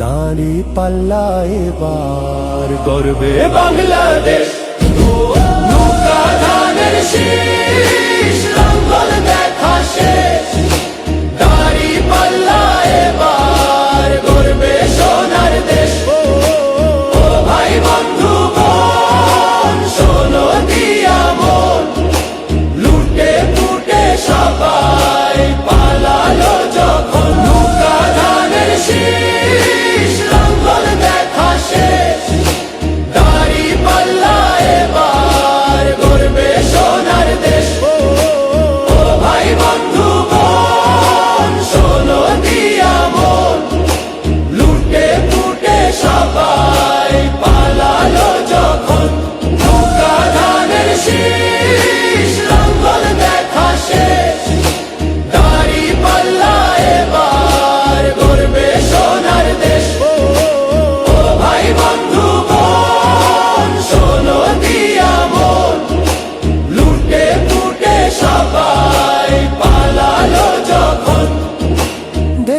দাঁড়ি পাল্লা এবার করবে বাংলাদেশ।